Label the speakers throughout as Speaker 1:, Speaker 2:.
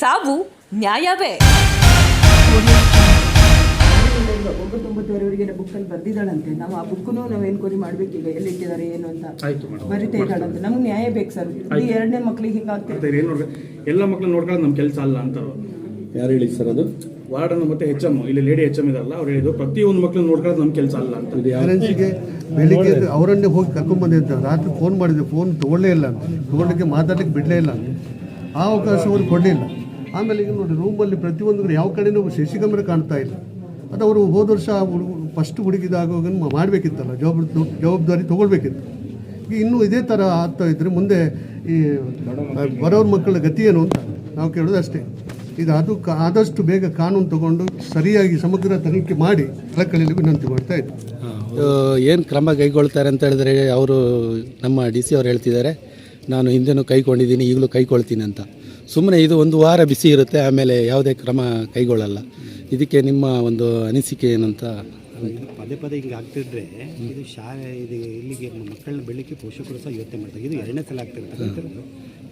Speaker 1: ಸಾವು ನ್ಯಾಯವೇ?
Speaker 2: ಒಂಬತ್ತೊಂಬತ್ತುವರೆವರೆಗೆ ಬುಕ್ಕಲ್ಲಿ ಬರ್ದಿದ್ದಾಳಂತೆ. ನಾವು ಆ ಬುಕ್ಕನ್ನು ನಾವು ಎನ್ಕ್ವೈರಿ ಮಾಡ್ಬೇಕೀಗ ಎಲ್ಲಿಟ್ಟಿದ್ದಾರೆ ಏನು ಅಂತ. ಬರಿತಾ ಇದ್ದಾಳಂತೆ. ನಮ್ಗೆ ನ್ಯಾಯ ಬೇಕು ಸರ್. ಈ ಎರಡನೇ ಮಕ್ಳಿಗೆ
Speaker 3: ಹಿಂಗಾಗ್ತಾರೆ ಎಲ್ಲ ಮಕ್ಕಳನ್ನ ನೋಡ್ಕೊಳ್ಳೋದು ನಮ್ಮ ಕೆಲಸ ಅಲ್ಲ ಅಂತ.
Speaker 4: ಯಾರು ಹೇಳಿ ಸರ್ ಅದು?
Speaker 3: ವಾರ್ಡನ್ ಮತ್ತೆ ಹೆಚ್ ಎಂ ಇಲ್ಲಿ ಲೇಡಿ ಹೆಚ್ ಎಂ ಇದಾರಲ್ಲ ಅವ್ರು ಹೇಳಿದ್ರು ಪ್ರತಿಯೊಂದು ಮಕ್ಕಳನ್ನ ನೋಡ್ಕೊಳ್ಳೋದು ನಮ್ಮ ಕೆಲಸ ಅಲ್ಲ ಅಂತ.
Speaker 5: ಪೇರೆಂಟ್ಸ್ಗೆ ಬೆಳಿಗ್ಗೆ ಎದ್ದು ಅವರನ್ನೇ ಹೋಗಿ ಕರ್ಕೊಂಡ್ಬಂದಿದ್ದ ರಾತ್ರಿ ಫೋನ್ ಮಾಡಿದೆ ಫೋನ್ ತಗೊಳ್ಳೇ ಇಲ್ಲ. ಅಂತ ತೊಗೊಳ್ಳಿಕ್ಕೆ ಮಾತಾಡ್ಲಿಕ್ಕೆ ಬಿಡಲೇ ಇಲ್ಲ. ಆ ಆ ಅವಕಾಶವನ್ನು ಕೊಡಲಿಲ್ಲ. ಆಮೇಲೆ ಈಗ ನೋಡಿ ರೂಮಲ್ಲಿ ಪ್ರತಿಯೊಂದು ಯಾವ ಕಡೆನೂ ಕ್ಯಾಮ್ರಾ ಕಾಣ್ತಾ ಇಲ್ಲ. ಅದು ಅವರು ಹೋದ ವರ್ಷ ಫಸ್ಟ್ ಹುಡುಗಿದಾಗ ಮಾಡಬೇಕಿತ್ತಲ್ಲ, ಜವಾಬ್ದಾರಿ ಜವಾಬ್ದಾರಿ ತೊಗೊಳ್ಬೇಕಿತ್ತು. ಈಗ ಇನ್ನೂ ಇದೇ ಥರ ಆಗ್ತಾ ಇದ್ದರೆ ಮುಂದೆ ಈ ಬರೋರ ಮಕ್ಕಳ ಗತಿ ಏನು ಅಂತ ನಾವು ಕೇಳೋದು ಅಷ್ಟೇ. ಇದು ಅದು ಆದಷ್ಟು ಬೇಗ ಕಾನೂನು ತಗೊಂಡು ಸರಿಯಾಗಿ ಸಮಗ್ರ ತನಿಖೆ ಮಾಡಿ ಕಳಕಳಿಯಲ್ಲಿ ವಿನಂತಿ ಮಾಡ್ತಾ ಇದ್ದೆ.
Speaker 6: ಏನು ಕ್ರಮ ಕೈಗೊಳ್ತಾರೆ ಅಂತ ಹೇಳಿದ್ರೆ ಅವರು ನಮ್ಮ ಡಿ ಸಿ ಅವ್ರು ಹೇಳ್ತಿದ್ದಾರೆ, ನಾನು ಹಿಂದೆನೂ ಕೈಗೊಂಡಿದ್ದೀನಿ, ಈಗಲೂ ಕೈಗೊಳ್ತೀನಿ ಅಂತ. ಸುಮ್ಮನೆ ಇದು ಒಂದು ವಾರ ಬಿಸಿ ಇರುತ್ತೆ ಆಮೇಲೆ ಯಾವುದೇ ಕ್ರಮ ಕೈಗೊಳ್ಳಲ್ಲ. ಇದಕ್ಕೆ ನಿಮ್ಮ ಒಂದು ಅನಿಸಿಕೆ ಏನಂತ?
Speaker 7: ಪದೇ ಪದೇ ಹಿಂಗೆ ಆಗ್ತಿದ್ರೆ ಇದು ಶಾಲೆ ಇದು ಇಲ್ಲಿಗೆ ಮಕ್ಕಳನ್ನ ಬೆಳಿಗ್ಗೆ ಪೋಷಕರು ಸಹ ಯೋಚನೆ ಮಾಡ್ತಾರೆ. ಇದು ಎರಡನೇ ಸಲ ಆಗ್ತಿರ್ತಕ್ಕಂಥದ್ದು.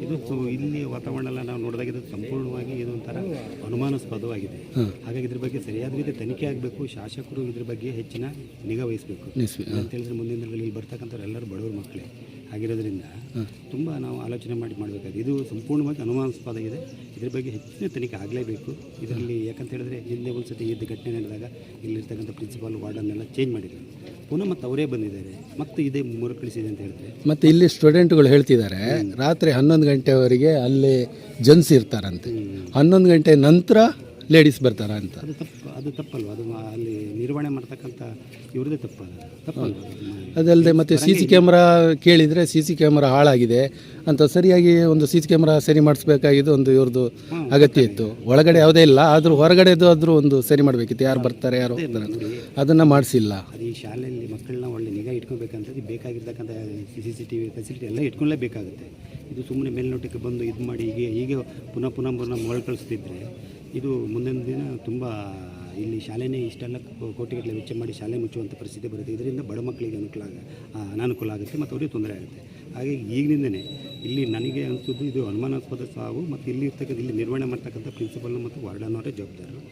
Speaker 7: ಇದು ಸು- ಇಲ್ಲಿ ವಾತಾವರಣ ಎಲ್ಲ ನಾವು ನೋಡಿದಾಗ ಇದು ಸಂಪೂರ್ಣವಾಗಿ ಇದು ಒಂಥರ ಅನುಮಾನಾಸ್ಪದವಾಗಿದೆ. ಹಾಗಾಗಿ ಇದ್ರ ಬಗ್ಗೆ ಸರಿಯಾದ ರೀತಿ ತನಿಖೆ ಆಗಬೇಕು ಶಾಸಕರು ಇದ್ರ ಬಗ್ಗೆ ಹೆಚ್ಚಿನ ನಿಗಾ ವಹಿಸಬೇಕು. ಅಂತ ಹೇಳಿದ್ರೆ ಮುಂದಿನ ದಿನಗಳಲ್ಲಿ ಇಲ್ಲಿ ಬರ್ತಕ್ಕಂಥವ್ರು ಎಲ್ಲರೂ ಬಡವರ ಮಕ್ಕಳೇ. ಆಗಿರೋದ್ರಿಂದ ತುಂಬ ನಾವು ಆಲೋಚನೆ ಮಾಡಿ ಮಾಡಬೇಕಾಗಿದೆ. ಇದು ಸಂಪೂರ್ಣವಾಗಿ ಅನುಮಾನಾಸ್ಪದ ಇದೆ ಇದ್ರ ಬಗ್ಗೆ ಹೆಚ್ಚಿನ ತನಿಖೆ ಆಗಲೇಬೇಕು. ಇದರಲ್ಲಿ ಯಾಕಂತ ಹೇಳಿದ್ರೆ ಹಿಂದೆ ಒಂದು ಸತಿ ಇದ್ದ ಘಟನೆ ನಡೆದಾಗ ಇಲ್ಲಿರ್ತಕ್ಕಂಥ ಪ್ರಿನ್ಸಿಪಾಲ್ ವಾರ್ಡನ್ನೆಲ್ಲ ಚೇಂಜ್ ಮಾಡಿದ್ರು. ಪುನಃ ಮತ್ತೆ ಅವರೇ ಬಂದಿದ್ದಾರೆ. ಮತ್ತೆ ಇದೇ ಮರುಕಳಿಸಿದೆ ಅಂತ ಹೇಳ್ತಾರೆ
Speaker 6: ಮತ್ತೆ ಇಲ್ಲಿ ಸ್ಟೂಡೆಂಟ್ಗಳು ಹೇಳ್ತಿದ್ದಾರೆ ರಾತ್ರಿ ಹನ್ನೊಂದು ಗಂಟೆವರೆಗೆ ಅಲ್ಲಿ ಜನ್ಸ್ ಇರ್ತಾರಂತೆ. ಹನ್ನೊಂದು ಗಂಟೆ ನಂತರ ಲೇಡೀಸ್ ಬರ್ತಾರ ಅಂತ.
Speaker 7: ಅದು ತಪ್ಪು ಅದು ತಪ್ಪಲ್ವ? ಅದು ಅಲ್ಲಿ ನಿರ್ವಹಣೆ ಮಾಡ್ತಕ್ಕಂಥ ಇವ್ರದೇ ತಪ್ಪಲ್ಲ ತಪ್ಪಲ್ಲ ತಪ್ಪಲ್ವ?
Speaker 6: ಅದಲ್ಲದೆ ಮತ್ತು ಸಿ ಸಿ ಕ್ಯಾಮ್ರಾ ಕೇಳಿದರೆ ಸಿ ಸಿ ಕ್ಯಾಮ್ರಾ ಹಾಳಾಗಿದೆ. ಅಂತ ಸರಿಯಾಗಿ ಒಂದು ಸಿ ಸಿ ಕ್ಯಾಮ್ರಾ ಸರಿ ಮಾಡಿಸ್ಬೇಕಾಗಿದ್ದು ಒಂದು ಇವ್ರದ್ದು ಅಗತ್ಯ ಇತ್ತು. ಒಳಗಡೆ ಯಾವುದೇ ಇಲ್ಲ. ಆದರೂ ಹೊರಗಡೆದು ಆದರೂ ಒಂದು ಸರಿ ಮಾಡಬೇಕಿತ್ತು. ಯಾರು ಬರ್ತಾರೆ ಯಾರು ಹೋಗ್ತಾರೆ ಅಂತ. ಅದನ್ನು ಮಾಡಿಸಿಲ್ಲ.
Speaker 7: ಅದು ಈ ಶಾಲೆಯಲ್ಲಿ ಮಕ್ಕಳನ್ನ ಒಳ್ಳೆ ನಿಗಾ ಇಟ್ಕೋಬೇಕಂತದ್ದು ಬೇಕಾಗಿರ್ತಕ್ಕಂಥ C C T V facility ಎಲ್ಲ ಇಟ್ಕೊಳ್ಳೇಬೇಕಾಗುತ್ತೆ ಇದು ಸುಮ್ಮನೆ ಮೇಲ್ನೋಟಕ್ಕೆ ಬಂದು ಇದು ಮಾಡಿ ಹೀಗೆ ಹೀಗೆ ಪುನಃ ಪುನಃ ಪುನಃ ಮೊಳ ಕಳಿಸ್ತಿದ್ರೆ ಇದು ಮುಂದಿನ ದಿನ ತುಂಬ ಇಲ್ಲಿ ಶಾಲೆನೇ ಇಷ್ಟೆಲ್ಲ ಕೋಟಿಗಟ್ಟಲೆ ವೆಚ್ಚ ಮಾಡಿ ಶಾಲೆ ಮುಚ್ಚುವಂಥ ಪರಿಸ್ಥಿತಿ ಬರುತ್ತೆ. ಇದರಿಂದ ಬಡ ಮಕ್ಕಳಿಗೆ ಅನುಕೂಲ ಆಗ ಅನಾನುಕೂಲ ಆಗುತ್ತೆ ಮತ್ತು ಅವರಿಗೆ ತೊಂದರೆ ಆಗುತ್ತೆ. ಹಾಗಾಗಿ ಈಗಿನಿಂದನೇ ಇಲ್ಲಿ ನನಗೆ ಅನಿಸೋದು ಇದು ಅನುಮಾನಾಸ್ಪದ ಸಾವು ಮತ್ತು ಇಲ್ಲಿ ಇರ್ತಕ್ಕಂಥ ಇಲ್ಲಿ ನಿರ್ವಹಣೆ ಮಾಡ್ತಕ್ಕಂಥ ಪ್ರಿನ್ಸಿಪಲ್ ಮತ್ತು ವಾರ್ಡನವರೇ ಜವಾಬ್ದಾರರು.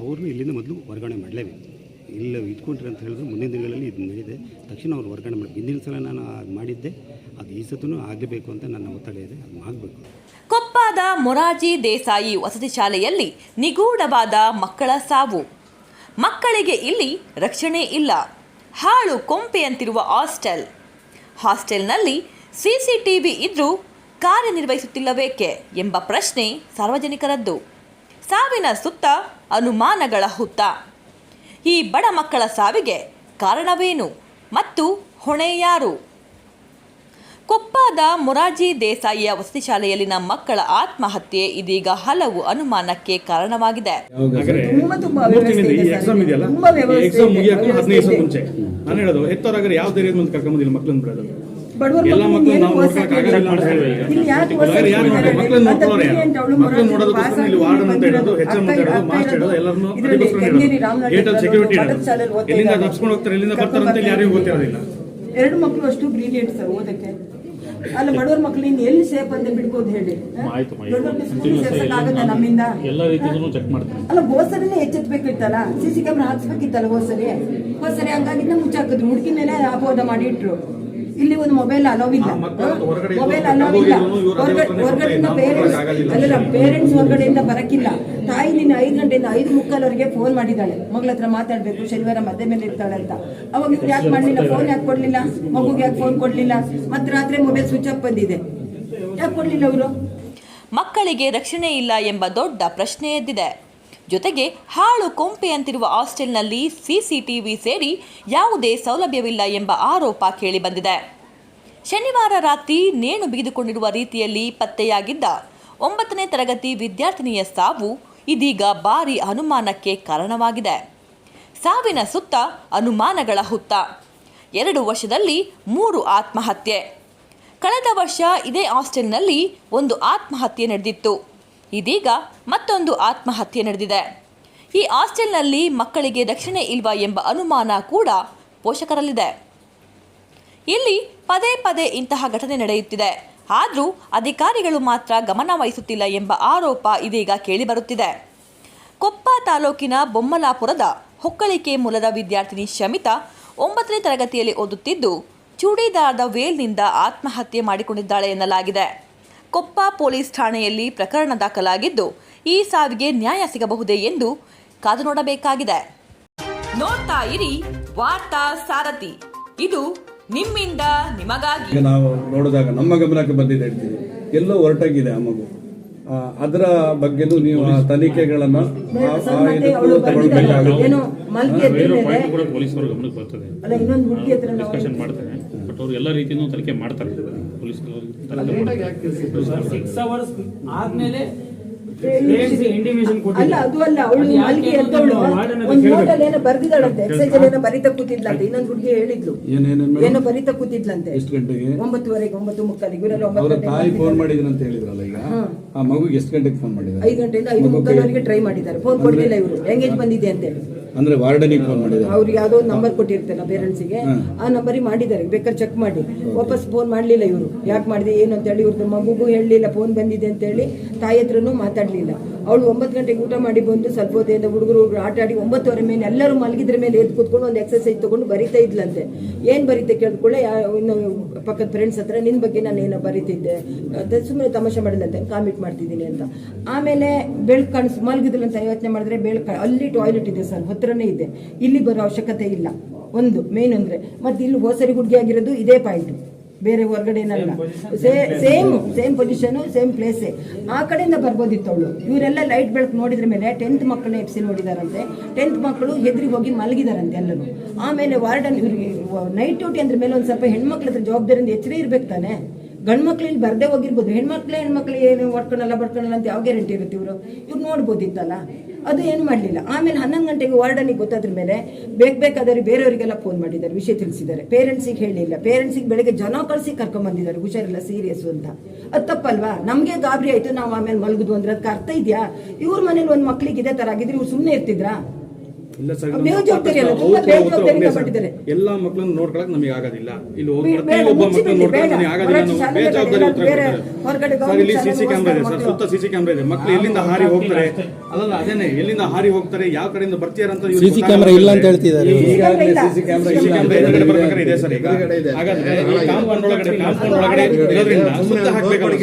Speaker 7: ಅವ್ರನ್ನೂ ಇಲ್ಲಿಂದ ಮೊದಲು ವರ್ಗಾವಣೆ ಮಾಡಲೇಬೇಕು. ಇಲ್ಲ ಇಟ್ಕೊಂಡ್ರಿ ಅಂತ ಹೇಳಿದ್ರೆ ಮುಂದಿನ ದಿನಗಳಲ್ಲಿ ಇದು ನಡೆದಿದೆ ತಕ್ಷಣ ಅವ್ರು ವರ್ಗಾವಣೆ ಮಾಡಿ ಹಿಂದಿನ ಸಲ ನಾನು ಮಾಡಿದ್ದೆ. ಅದು ಈ ಸತೂ ಆಗಬೇಕು ಅಂತ ನನ್ನ ಒತ್ತಡ ಇದೆ. ಅದು ಆಗಬೇಕು
Speaker 1: ಕೊಪ್ಪದ ಮೊರಾಜಿ ದೇಸಾಯಿ ವಸತಿ ಶಾಲೆಯಲ್ಲಿ ನಿಗೂಢವಾದ ಮಕ್ಕಳ ಸಾವು. ಮಕ್ಕಳಿಗೆ ಇಲ್ಲಿ ರಕ್ಷಣೆ ಇಲ್ಲ. ಹಾಳು ಕೊಂಪೆಯಂತಿರುವ ಹಾಸ್ಟೆಲ್. ಹಾಸ್ಟೆಲ್ನಲ್ಲಿ ಸಿಸಿಟಿವಿ ಇದ್ದರೂ ಕಾರ್ಯನಿರ್ವಹಿಸುತ್ತಿಲ್ಲಬೇಕೆ ಎಂಬ ಪ್ರಶ್ನೆ ಸಾರ್ವಜನಿಕರದ್ದು. ಸಾವಿನ ಸುತ್ತ ಅನುಮಾನಗಳ ಹುತ್ತ. ಈ ಬಡ ಮಕ್ಕಳ ಸಾವಿಗೆ ಕಾರಣವೇನು? ಮತ್ತು ಹೊಣೆ ಯಾರು? ಕೊಪ್ಪದ ಮೊರಾರ್ಜಿ ದೇಸಾಯಿಯ ವಸತಿ ಶಾಲೆಯಲ್ಲಿನ ಮಕ್ಕಳ ಆತ್ಮಹತ್ಯೆ ಇದೀಗ ಹಲವು ಅನುಮಾನಕ್ಕೆ ಕಾರಣವಾಗಿದೆ.
Speaker 3: ನಾನು ಹೇಳೋದು ಹೆತ್ತವರಾಗರೆ ಯಾವ ಧೈರ್ಯದ ಮುಂದೆ ಕರ್ಕೊಂಬಂದಿಲ್ಲ ಮಕ್ಕಳನ್ನ ಬಿಡೋದು ಎಲ್ಲ
Speaker 2: ಮಕ್ಕಳು
Speaker 3: ನಾವು? ಮಕ್ಕಳನ್ನ ನೋಡ್ಕೊಳ್ಳೋರು ಯಾರು? ಮಕ್ಕಳನ್ನ ನೋಡೋದಕ್ಕೋಸ್ಕರ ಇಲ್ಲಿ ವಾರ್ಡನ್ ಅಂತ ಹೇಳೋದು ಹೆಚ್ ಎಂ ಅಂತ ಹೇಳೋದು ಹೇಳೋದು. ಅದಕ್ಕೋಸ್ಕರ ಹೇಳೋದು. ಗೇಟಲ್ಲಿ ಸೆಕ್ಯೂರಿಟಿ ಎಲ್ಲಿಂದ ತಪ್ಸ್ಕೊಂಡು ಹೋಗ್ತಾರೆ ಎಲ್ಲಿಂದ ಬರ್ತಾರೆ ಅಂತ ಯಾರಿಗೂ ಗೊತ್ತಿರೋದಿಲ್ಲ.
Speaker 2: ಎರಡು ಮಕ್ಕಳು ಅಷ್ಟು ಬ್ರಿಲಿಯಂಟ್ ಸರ್ ಓದಕ್ಕೆ. ಅಲ್ಲ ಬಡವರ ಮಕ್ಕಳು ಇನ್ನು ಎಲ್ಲಿ ಸೇಫ್ ಅಂತ ಬಿಡ್ಬೋದು ಹೇಳಿ ನಮ್ಮಿಂದ.
Speaker 8: ಎಲ್ಲ ರೀತಿಯಲ್ಲೂ ಚೆಕ್ ಮಾಡ್ತೀವಿ
Speaker 2: ಅಲ್ಲ ಹೋಸರಿನೇ ಎಚ್ಚೆತ್ಬೇಕಿತ್ತಲ್ಲ ಸಿಸಿ ಸಿ ಕ್ಯಾಮ್ರಾ ಹಾಕ್ಸ್ಬೇಕಿತ್ತಲ್ಲ ಹೋಸರಿ ಹೋಸರಿ ಹಂಗಾಗಿ ಮುಚ್ಚಾಕಿದ್ರು ಹುಡುಕಿ ಮೇಲೆ ಅಪೋದ ಮಾಡಿ ಇಟ್ರು. ಇಲ್ಲಿ ಒಂದು ಮೊಬೈಲ್ ಅಲೋವ್ ಇಲ್ಲ. ಮೊಬೈಲ್
Speaker 3: ಅಲೋವ್
Speaker 2: ಅಲೋ ಇಲ್ಲ.
Speaker 3: ಹೋಗಿದ್ರು,
Speaker 2: ಹೊರಗಡೆ
Speaker 3: ಹೊರಗಡೆ
Speaker 2: ಹೊರಗಡೆಯಿಂದ ಪೇರೆಂಟ್ಸ್. ಅಲ್ಲಲ್ಲ ಪೇರೆಂಟ್ಸ್ ಹೊರಗಡೆಯಿಂದ ಬರಕ್ಕಿಲ್ಲ. ತಾಯಿ ನಿನ್ನ ಐದು ಗಂಟೆಯಿಂದ ಐದು ಮುಕ್ಕಾಲವರೆಗೆ ಫೋನ್ ಮಾಡಿದ್ದಾಳೆ. ಮಗಳ ಹತ್ರ ಮಾತಾಡ್ಬೇಕು ಶನಿವಾರ ಮದ್ದೆ ಮೇಲೆ ಇರ್ತಾಳೆ ಅಂತ. ಅವಾಗ ಇವ್ರು ಯಾಕೆ ಮಾಡಲಿಲ್ಲ? ಫೋನ್ ಯಾಕೆ ಕೊಡ್ಲಿಲ್ಲ? ಮಗುಗೆ ಯಾಕೆ ಫೋನ್ ಕೊಡ್ಲಿಲ್ಲ? ಮತ್ತೆ ರಾತ್ರಿ ಮೊಬೈಲ್ ಸ್ವಿಚ್ ಆಫ್ ಬಂದಿದೆ. ಯಾಕೆ ಕೊಡ್ಲಿಲ್ಲ ಅವರು?
Speaker 1: ಮಕ್ಕಳಿಗೆ ರಕ್ಷಣೆ ಇಲ್ಲ ಎಂಬ ದೊಡ್ಡ ಪ್ರಶ್ನೆ ಎದ್ದಿದೆ. ಜೊತೆಗೆ ಹಾಳು ಕೊಂಪೆಯಂತಿರುವ ಹಾಸ್ಟೆಲ್ನಲ್ಲಿ ಸಿಸಿಟಿವಿ ಸೇರಿ ಯಾವುದೇ ಸೌಲಭ್ಯವಿಲ್ಲ ಎಂಬ ಆರೋಪ ಕೇಳಿಬಂದಿದೆ ಶನಿವಾರ ರಾತ್ರಿ ನೇಣು ಬಿಗಿದುಕೊಂಡಿರುವ ರೀತಿಯಲ್ಲಿ ಪತ್ತೆಯಾಗಿದ್ದ ಒಂಬತ್ತನೇ ತರಗತಿ ವಿದ್ಯಾರ್ಥಿನಿಯ ಸಾವು ಇದೀಗ ಭಾರಿ ಅನುಮಾನಕ್ಕೆ ಕಾರಣವಾಗಿದೆ. ಸಾವಿನ ಸುತ್ತ ಅನುಮಾನಗಳ ಹುತ್ತ. ಎರಡು ವರ್ಷದಲ್ಲಿ ಮೂರು ಆತ್ಮಹತ್ಯೆ. ಕಳೆದ ವರ್ಷ ಇದೇ ಹಾಸ್ಟೆಲ್ನಲ್ಲಿ ಒಂದು ಆತ್ಮಹತ್ಯೆ ನಡೆದಿತ್ತು. ಇದೀಗ ಮತ್ತೊಂದು ಆತ್ಮಹತ್ಯೆ ನಡೆದಿದೆ. ಈ ಹಾಸ್ಟೆಲ್ನಲ್ಲಿ ಮಕ್ಕಳಿಗೆ ರಕ್ಷಣೆ ಇಲ್ವಾ ಎಂಬ ಅನುಮಾನ ಕೂಡ ಪೋಷಕರಲ್ಲಿದೆ. ಇಲ್ಲಿ ಪದೇ ಪದೇ ಇಂತಹ ಘಟನೆ ನಡೆಯುತ್ತಿದೆ. ಆದರೂ ಅಧಿಕಾರಿಗಳು ಮಾತ್ರ ಗಮನ ವಹಿಸುತ್ತಿಲ್ಲ ಎಂಬ ಆರೋಪ ಇದೀಗ ಕೇಳಿಬರುತ್ತಿದೆ. ಕೊಪ್ಪ ತಾಲೂಕಿನ ಬೊಮ್ಮಲಾಪುರದ ಹೊಕ್ಕಳಿಕೆ ಮೂಲದ ವಿದ್ಯಾರ್ಥಿನಿ ಶಮಿತಾ ಒಂಬತ್ತನೇ ತರಗತಿಯಲ್ಲಿ ಓದುತ್ತಿದ್ದು, ಚೂಡಿದಾರದ ವೇಲ್ನಿಂದ ಆತ್ಮಹತ್ಯೆ ಮಾಡಿಕೊಂಡಿದ್ದಾಳೆ ಎನ್ನಲಾಗಿದೆ. ಕೊಪ್ಪ ಪೊಲೀಸ್ ಠಾಣೆಯಲ್ಲಿ ಪ್ರಕರಣ ದಾಖಲಾಗಿದ್ದು, ಈ ಸಾವಿಗೆ ನ್ಯಾಯ ಸಿಗಬಹುದೇ ಎಂದು ಕಾದು ನೋಡಬೇಕಾಗಿದೆ. ನೋಡ್ತಾ ಇರಿ ವಾರ್ತಾ ಸಾರಥಿ. ಇದು ನಿಮ್ಮಿಂದ ನಿಮಗಾಗಿ.
Speaker 4: ಈಗ ನಾವು ನೋಡಿದಾಗ ನಮ್ಮ ಗಮನಕ್ಕೆ ಬಂದಿದೆ ಹೇಳ್ತೀವಿ. ಎಲ್ಲೋ ಹೊರಟಾಗಿದೆ ಆ ಮಗು. ಆ, ಅದರ ಬಗ್ಗೆನೂ ನೀವು ಆ ತನಿಖೆಗಳನ್ನ ಆ- ಇದಕ್ಕೂ ತಗೊಳ್ಬೇಕಾಗುತ್ತೆ.
Speaker 2: ಏನೋ ಎದ್ದ ಮೇಲೆ
Speaker 8: ಪಾಯಿಂಟ್ ಕೂಡ ಪೊಲೀಸರ ಗಮನಕ್ಕೆ ಬರ್ತದೆ.
Speaker 2: ಅಲ್ಲ ಇನ್ನೊಂದು ಹುಡುಗಿ ಹತ್ರ ನಾವು
Speaker 8: ಡಿಸ್ಕಷನ್ ಮಾಡ್ತಾರೆ ಬಟ್ ಅವ್ರು ಎಲ್ಲ ರೀತಿಯೂ ತನಿಖೆ ಮಾಡ್ತಾರೆ. ಪೊಲೀಸ್ ತನಿಖೆ ಮಾಡ್ತಾರೆ.
Speaker 9: ಸಿಕ್ಸ್ ಅವರ್ಸ್ ಆದ್ಮೇಲೆ
Speaker 2: ಅಲ್ಲ ಅದು ಅಲ್ಲ ಅವಳು ಮಲ್ಗಿ ಎದ್ದವಳು? ಒಂದ್ ನೋಟಲ್ಲಿ ಏನೋ ಬರ್ದಿದ್ದಾಳಂತೆ. ಎಕ್ಸೈಸ್ ಏನೋ ಬರಿತಾ ಕೂತಿದ್ಲಂತೆ ಇನ್ನೊಂದು ಹುಡುಗಿ ಹೇಳಿದ್ಲು. ಏನೋ ಬರಿತಾ ಕೂತಿದ್ಲಂತೆ
Speaker 4: ಎಷ್ಟು ಗಂಟೆಗೆ?
Speaker 2: ಒಂಬತ್ತುವರೆಗೆ ಒಂಬತ್ತು ಮುಕ್ಕಾಲಿಗೆ ಇವರೆಲ್ಲ ಒಂಬತ್ತು
Speaker 4: ತಾಯಿ ಫೋನ್ ಮಾಡಿದ್ರು ಅಂತ ಹೇಳಿದ್ರಲ್ಲ ಈಗ? ಆ ಮಗುಗೆ ಎಷ್ಟು ಗಂಟೆಗೆ ಫೋನ್ ಮಾಡಿದ್ದಾರೆ?
Speaker 2: ಐದು ಗಂಟೆಯಿಂದ ಐದು ಮುಕ್ಕಾಲಿಗೆ ಟ್ರೈ ಮಾಡಿದ್ದಾರೆ. ಫೋನ್ ಕೊಡ್ಲಿಲ್ಲ ಇವರು. ಎಂಗೇಜ್ ಬಂದಿದೆ ಅಂತೇಳಿ
Speaker 4: ಅಂದ್ರೆ ವಾರ್ಡನಿಗೆ ಫೋನ್ ಮಾಡಿದ್ದಾರೆ.
Speaker 2: ಅವ್ರಿಗೆ ಯಾವ್ದೋ ಒಂದು ನಂಬರ್ ಪೇರೆಂಟ್ಸ್ಗೆ. ಆ ನಂಬರಿಗೆ ಮಾಡಿದ್ದಾರೆ. ಬೇಕಾದ್ರೆ ಚೆಕ್ ಮಾಡಿ. ವಾಪಸ್ ಫೋನ್ ಮಾಡಲಿಲ್ಲ ಇವರು. ಯಾಕೆ ಮಾಡಿದೆ ಏನು ಅಂತ ಹೇಳಿ ಇವ್ರದ್ದು ಮಗುಗೂ ಹೇಳಲಿಲ್ಲ ಫೋನ್ ಬಂದಿದೆ ಅಂತ ಹೇಳಿ ತಾಯಿ ಹತ್ರನು ಮಾತಾಡಲಿಲ್ಲ. ಅವಳು ಒಂಬತ್ತು ಗಂಟೆಗೆ ಊಟ ಮಾಡಿ ಬಂದು ಸ್ವಲ್ಪ ಹೊತ್ತಿಂದ ಹುಡುಗರು ಆಟ ಆಡಿ ಒಂಬತ್ತುವರೆ ಮೇಲೆ ಎಲ್ಲರೂ ಮಲಗಿದ್ರ ಮೇಲೆ ಎದ್ದು ಕೂತ್ಕೊಂಡು ಒಂದು ಎಕ್ಸಸೈಸ್ ತೊಗೊಂಡು ಬರಿತಾ ಇದ್ಲಂತೆ. ಏನು ಬರೀತೆ ಕೇಳಿದ್ಕೊಳ್ಳೆ ಇನ್ನು ಪಕ್ಕದ ಫ್ರೆಂಡ್ಸ್ ಹತ್ರ ನಿನ್ನ ಬಗ್ಗೆ ನಾನು ಏನೋ ಬರೀತಿದ್ದೆ. ಸುಮ್ಮನೆ ತಮಾಷೆ ಮಾಡಿದಂತೆ ಕಾಮಿಟ್ ಮಾಡ್ತಿದ್ದೀನಿ ಅಂತ. ಆಮೇಲೆ ಬೆಳಕು ಕಾಣಿಸ್ ಮಲಗಿದ್ಲಂತ ಯೋಚನೆ ಮಾಡಿದ್ರೆ ಬೆಳಕು ಅಲ್ಲಿ ಟಾಯ್ಲೆಟ್ ಇದೆ ಸರ್ ಹತ್ರನೇ ಇದೆ. ಇಲ್ಲಿ ಬರೋ ಅವಶ್ಯಕತೆ ಇಲ್ಲ. ಒಂದು ಮೇನ್ ಅಂದ್ರೆ ಮತ್ತೆ ಇಲ್ಲಿ ಹೋಸರಿ ಹುಡುಗಿ ಆಗಿರೋದು ಇದೇ ಪಾಯಿಂಟ್ ಬೇರೆ ಹೊರಗಡೆ ಏನಲ್ಲ. ಸೇಮ್ ಸೇಮ್ ಪೊಸಿಷನ್ ಸೇಮ್ ಪ್ಲೇಸೇ ಆ ಕಡೆಯಿಂದ ಬರ್ಬೋದಿತ್ತು ಅವಳು. ಇವರೆಲ್ಲ ಲೈಟ್ ಬೆಳಕು ನೋಡಿದ್ರ ಮೇಲೆ ಟೆಂತ್ ಮಕ್ಕಳನ್ನ ಎಪ್ಸಿ ನೋಡಿದಾರಂತೆ. ಟೆಂತ್ ಮಕ್ಕಳು ಹೆದ್ರಿ ಹೋಗಿ ಮಲಗಿದಾರಂತೆ ಎಲ್ಲರೂ. ಆಮೇಲೆ ವಾರ್ಡನ್ ಇವ್ರಿಗೆ ನೈಟ್ ಡ್ಯೂಟಿ ಅಂದ್ರೆ ಮೇಲೆ ಒಂದು ಸ್ವಲ್ಪ ಹೆಣ್ಮಕ್ಳ ಹತ್ರ ಜವಾಬ್ದಾರಿಯಿಂದ ಎಚ್ಚರೇ ಇರ್ಬೇಕು ತಾನೆ. ಗಂಡು ಮಕ್ಳು ಇಲ್ಲಿ ಬರ್ದೇ ಹೋಗಿರ್ಬೋದು. ಹೆಣ್ಮಕ್ಳೇ ಹೆಣ್ಮಕ್ಳು ಏನು ಹೊಡ್ಕೊಳಲ್ಲ ಬಡ್ಕೊಳಲ್ಲ ಅಂತ ಯಾವ ಗ್ಯಾರಂಟಿ ಇರುತ್ತೆ ಇವರು? ಇವ್ರು ನೋಡ್ಬೋದಿತ್ತಲ್ಲ? ಅದು ಏನು ಮಾಡಲಿಲ್ಲ. ಆಮೇಲೆ ಹನ್ನೊಂದು ಗಂಟೆಗೆ ವಾರ್ಡನಿಗೆ ಗೊತ್ತಾದ್ರ ಮೇಲೆ ಬೇಕು ಬೇಕಾದ್ರೆ ಬೇರೆಯವರಿಗೆಲ್ಲ ಫೋನ್ ಮಾಡಿದ್ದಾರೆ, ವಿಷಯ ತಿಳಿಸಿದ್ದಾರೆ. ಪೇರೆಂಟ್ಸಿಗೆ ಹೇಳಿಲ್ಲ. ಪೇರೆಂಟ್ಸಿಗೆ ಬೆಳಗ್ಗೆ ಜನ ಕಳಿಸಿ ಕರ್ಕೊಂಬಂದಿದ್ದಾರೆ ಹುಷಾರಿಲ್ಲ ಸೀರಿಯಸ್ ಅಂತ. ಅದು ತಪ್ಪಲ್ವಾ? ನಮಗೆ ಗಾಬರಿ ಆಯಿತು, ನಾವು ಆಮೇಲೆ ಮಲಗುದು ಅಂದ್ರೆ ಅದಕ್ಕೆ ಅರ್ಥ ಇದೆಯಾ? ಇವ್ರ ಮನೇಲಿ ಒಂದು ಮಕ್ಳಿಗೆ ಇದೇ ಥರ ಆಗಿದ್ರೆ ಇವ್ರು ಸುಮ್ಮನೆ ಇರ್ತಿದ್ರಾ?
Speaker 3: ಇಲ್ಲ ಸರ್. ಎಲ್ಲಾ ಮಕ್ಕಳನ್ನು ನೋಡ್ಕೊಳಕ್ ನಮಗೆ ಆಗೋದಿಲ್ಲ. ಇಲ್ಲಿ ಒಬ್ಬ- ಮಕ್ಕಳನ್ನು ನೋಡ್ಕೊಳಕ್. ಆಗೋದಿಲ್ಲ. ಬೇಜವಾಬ್ದಾರಿ
Speaker 2: ಬೇಡ,
Speaker 3: ಉತ್ತರ ಕೊಡ್ತಾರೆ. ಸರ್ ಇಲ್ಲಿ ಸಿಸಿ ಕ್ಯಾಮ್ರಾ ಇದೆ. ಸರ್ ಸುತ್ತ ಸಿಸಿ ಕ್ಯಾಮ್ರಾ ಇದೆ. ಮಕ್ಕಳು ಎಲ್ಲಿಂದ ಹಾರಿ ಹೋಗ್ತಾರೆ? ಅಲ್ಲಲ್ಲ ಅದೇನೆ ಎಲ್ಲಿಂದ ಹಾರಿ ಹೋಗ್ತಾರೆ? ಯಾವ ಕಡೆಯಿಂದ ಬರ್ತೀರ ಅಂತ
Speaker 6: ಸಿಸಿ ಕ್ಯಾಮ್ರಾ ಇಲ್ಲ ಅಂತ ಹೇಳ್ತಿದ್ದಾರೆ.
Speaker 4: ಸಿಸಿ ಕ್ಯಾಮ್ರಾ
Speaker 3: CC
Speaker 4: ಇಲ್ಲ.
Speaker 3: ಕ್ಯಾಮ್ರಾ ಎದುರುಗಡೆ ಬರ್ಬೇಕಾದ್ರೆ ಇದೆ ಸರ್ ಈಗ.
Speaker 4: ಎದುರುಗಡೆ
Speaker 3: ಹಾಗಾದ್ರೆ ಕಾಂಪೌಂಡ್ ಒಳಗಡೆ ಕಾಂಪೌಂಡ್ ಒಳಗಡೆ ಇರೋದ್ರಿಂದ ಸುತ್ತ ಹಾಕ್ಬೇಕಲ್ಲ